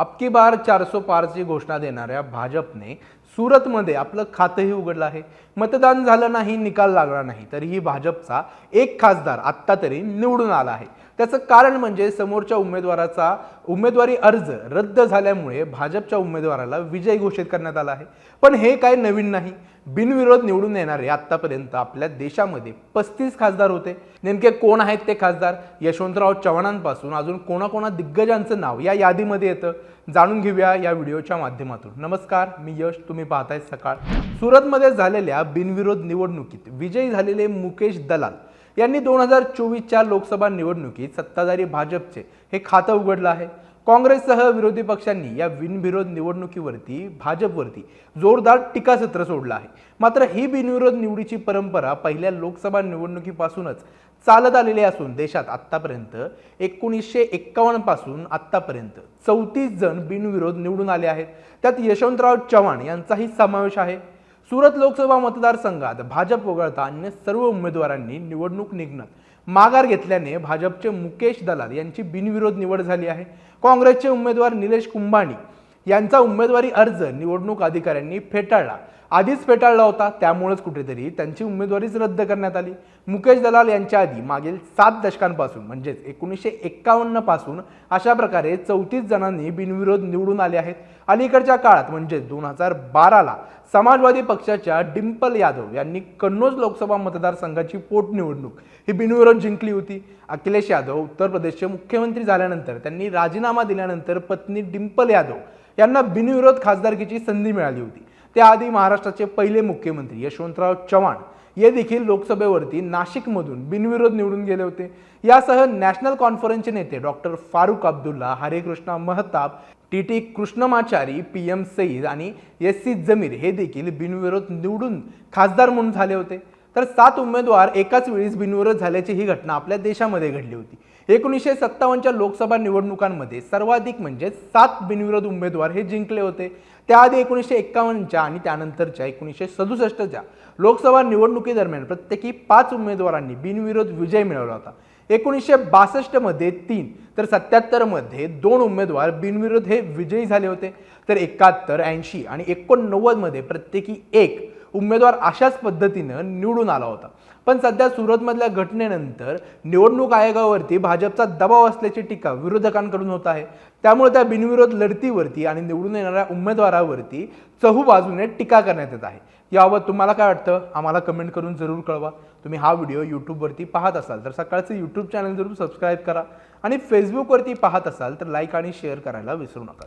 अबकी बार चारसो पारची घोषणा देणाऱ्या भाजपने सुरतमध्ये आपलं खातंही उघडलं आहे. मतदान झालं नाही निकाल लागला नाही तरीही भाजपचा एक खासदार आत्ता तरी निवडून आला आहे. त्याचं कारण म्हणजे समोरच्या उमेदवाराचा उमेदवारी अर्ज रद्द झाल्यामुळे भाजपच्या उमेदवाराला विजय घोषित करण्यात आला आहे. पण हे काय नवीन नाही. बिनविरोध निवडून येणारे आतापर्यंत आपल्या देशामध्ये पस्तीस खासदार होते. नेमके कोण आहेत ते खासदार? यशवंतराव चव्हाणांपासून अजून कोणाकोणा दिग्गजांचं नाव या यादीमध्ये येतं. जाणून घेऊया या व्हिडिओच्या माध्यमातून. नमस्कार मी यश. तुम्ही पाहताय सकाळ. सुरतमध्ये झालेल्या बिनविरोध निवडणुकीत विजयी झालेले मुकेश दलाल यांनी दोन हजार चोवीसच्या लोकसभा निवडणुकीत सत्ताधारी भाजपचे हे खातं उघडलं आहे. काँग्रेससह विरोधी पक्षांनी या बिनविरोध निवडणुकीवरती भाजपवरती जोरदार टीकासत्र सोडलं आहे. मात्र ही बिनविरोध निवडीची परंपरा पहिल्या लोकसभा निवडणुकीपासूनच चालत आलेली असून देशात आत्तापर्यंत एकोणीसशे एक्कावन्नपासून आत्तापर्यंत चौतीस जण बिनविरोध निवडून आले आहेत. त्यात यशवंतराव चव्हाण यांचाही समावेश आहे. सुरत लोकसभा मतदारसंघात भाजप वगळता अन्य सर्व उमेदवारांनी निवडणूक निघणं माघार घेतल्याने भाजपचे मुकेश दलाल यांची बिनविरोध निवड झाली आहे. काँग्रेसचे उमेदवार निलेश कुंभाणी यांचा उमेदवारी अर्ज निवडणूक अधिकाऱ्यांनी फेटाळला. आधीच फेटाळला होता त्यामुळेच कुठेतरी त्यांची उमेदवारीच रद्द करण्यात आली. मुकेश दलाल यांच्या आधी मागील सात दशकांपासून म्हणजेच एकोणीसशे एक्कावन्नपासून अशा प्रकारे चौतीस जणांनी बिनविरोध निवडून आले आहेत. अलीकडच्या काळात म्हणजे दोन हजार बाराला समाजवादी पक्षाच्या डिंपल यादव यांनी कन्नौज लोकसभा मतदारसंघाची पोटनिवडणूक ही बिनविरोध जिंकली होती. अखिलेश यादव उत्तर प्रदेशचे मुख्यमंत्री झाल्यानंतर त्यांनी राजीनामा दिल्यानंतर पत्नी डिंपल यादव यांना बिनविरोध खासदारकीची संधी मिळाली होती. त्याआधी महाराष्ट्राचे पहिले मुख्यमंत्री यशवंतराव चव्हाण हे देखील लोकसभेवरती नाशिकमधून बिनविरोध निवडून गेले होते. यासह नॅशनल कॉन्फरन्सचे नेते doctor Farooq Abdullah Harekrushna Mahtab T T Krishnamachari P M Sayeed आणि एस सी जमीर हे देखील बिनविरोध निवडून खासदार म्हणून झाले होते. तर सात उमेदवार एकाच वेळीस बिनविरोध झाल्याची ही घटना आपल्या देशामध्ये घडली होती. एकोणीसशे सत्तावन्नच्या लोकसभा निवडणुकांमध्ये सर्वाधिक म्हणजे सात बिनविरोध उमेदवार हे जिंकले होते. त्याआधी एकोणीसशे एक्कावन्नच्या आणि त्यानंतरच्या एकोणीसशे सदुसष्टच्या लोकसभा निवडणुकीदरम्यान प्रत्येकी पाच उमेदवारांनी बिनविरोध विजय मिळवला होता. एकोणीसशे बासष्टमध्ये तीन तर सत्याहत्तरमध्ये दोन उमेदवार बिनविरोध हे विजयी झाले होते. तर एकाहत्तर ऐंशी आणि एकोणनव्वदमध्ये प्रत्येकी एक उमेदवार अशाच पद्धतीनं निवडून आला होता. पण सध्या सुरतमधल्या घटनेनंतर निवडणूक आयोगावरती भाजपचा दबाव असल्याची टीका विरोधकांकडून होत आहे. त्यामुळे त्या बिनविरोध लढतीवरती आणि निवडून येणाऱ्या उमेदवारावरती चहू बाजूने टीका करण्यात येत आहे. याबाबत तुम्हाला काय वाटतं? आम्हाला कमेंट करून जरूर कळवा. तुम्ही हा व्हिडिओ यूट्यूबवरती पाहत असाल तर सकाळचं यूट्यूब चॅनल जरूर सबस्क्राईब करा आणि फेसबुकवरती पाहत असाल तर लाईक आणि शेअर करायला विसरू नका.